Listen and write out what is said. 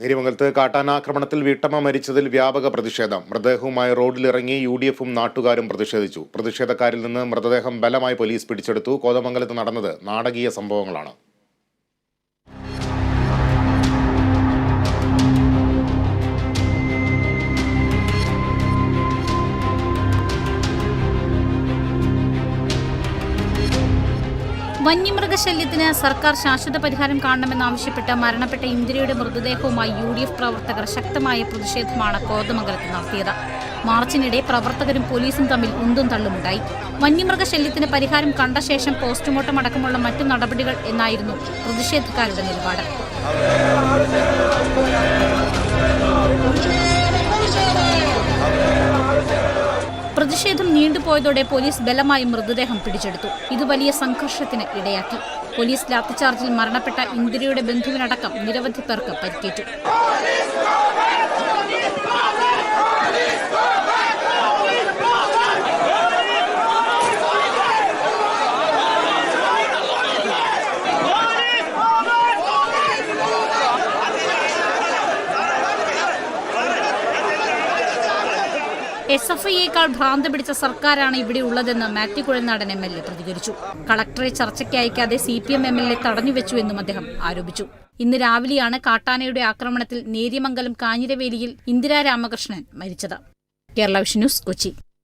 നേരിമംഗലത്ത് കാട്ടാനാക്രമണത്തിൽ വീട്ടമ്മ മരിച്ചതിൽ വ്യാപക പ്രതിഷേധം. മൃതദേഹവുമായി റോഡിലിറങ്ങി യു ഡി എഫും നാട്ടുകാരും പ്രതിഷേധിച്ചു. പ്രതിഷേധക്കാരിൽ നിന്ന് മൃതദേഹം ബലമായി പോലീസ് പിടിച്ചെടുത്തു. കോതമംഗലത്ത് നടന്നത് നാടകീയ സംഭവങ്ങളാണ്. വന്യമൃഗശല്യത്തിന് സർക്കാർ ശാശ്വത പരിഹാരം കാണണമെന്നാവശ്യപ്പെട്ട് മരണപ്പെട്ട ഇന്ദിരയുടെ മൃതദേഹവുമായി യു ഡി എഫ് പ്രവർത്തകർ ശക്തമായ പ്രതിഷേധമാണ് കോതമംഗലത്ത് നടത്തിയത്. മാർച്ചിനിടെ പ്രവർത്തകരും പോലീസും തമ്മിൽ ഉന്തും തള്ളുമുണ്ടായി. വന്യമൃഗശല്യത്തിന് പരിഹാരം കണ്ട ശേഷം പോസ്റ്റ്മോർട്ടം അടക്കമുള്ള മറ്റു നടപടികൾ എന്നായിരുന്നു പ്രതിഷേധക്കാരുടെ നിലപാട്. പ്രതിഷേധം നീണ്ടുപോയതോടെ പോലീസ് ബലമായി മൃതദേഹം പിടിച്ചെടുത്തു. ഇത് വലിയ സംഘർഷത്തിന് ഇടയാക്കി. പോലീസ് ലാത്തിചാർജിൽ മരണപ്പെട്ട ഇന്ദിരയുടെ ബന്ധുവിനടക്കം നിരവധി പേർക്ക് പരിക്കേറ്റു. എസ് എഫ് ഐയേക്കാൾ ഭ്രാന്ത് പിടിച്ച സർക്കാരാണ് ഇവിടെ ഉള്ളതെന്ന് Mathew Kuzhalnadan M L A പ്രതികരിച്ചു. കളക്ടറെ ചർച്ചയ്ക്ക് അയക്കാതെ C P M M L A തടഞ്ഞുവെച്ചു എന്നും അദ്ദേഹം ആരോപിച്ചു. ഇന്ന് രാവിലെയാണ് കാട്ടാനയുടെ ആക്രമണത്തിൽ നേര്യമംഗലം കാഞ്ഞിരവേലിയിൽ ഇന്ദിരാ രാമകൃഷ്ണൻ മരിച്ചത്. Kerala vision news Kochi.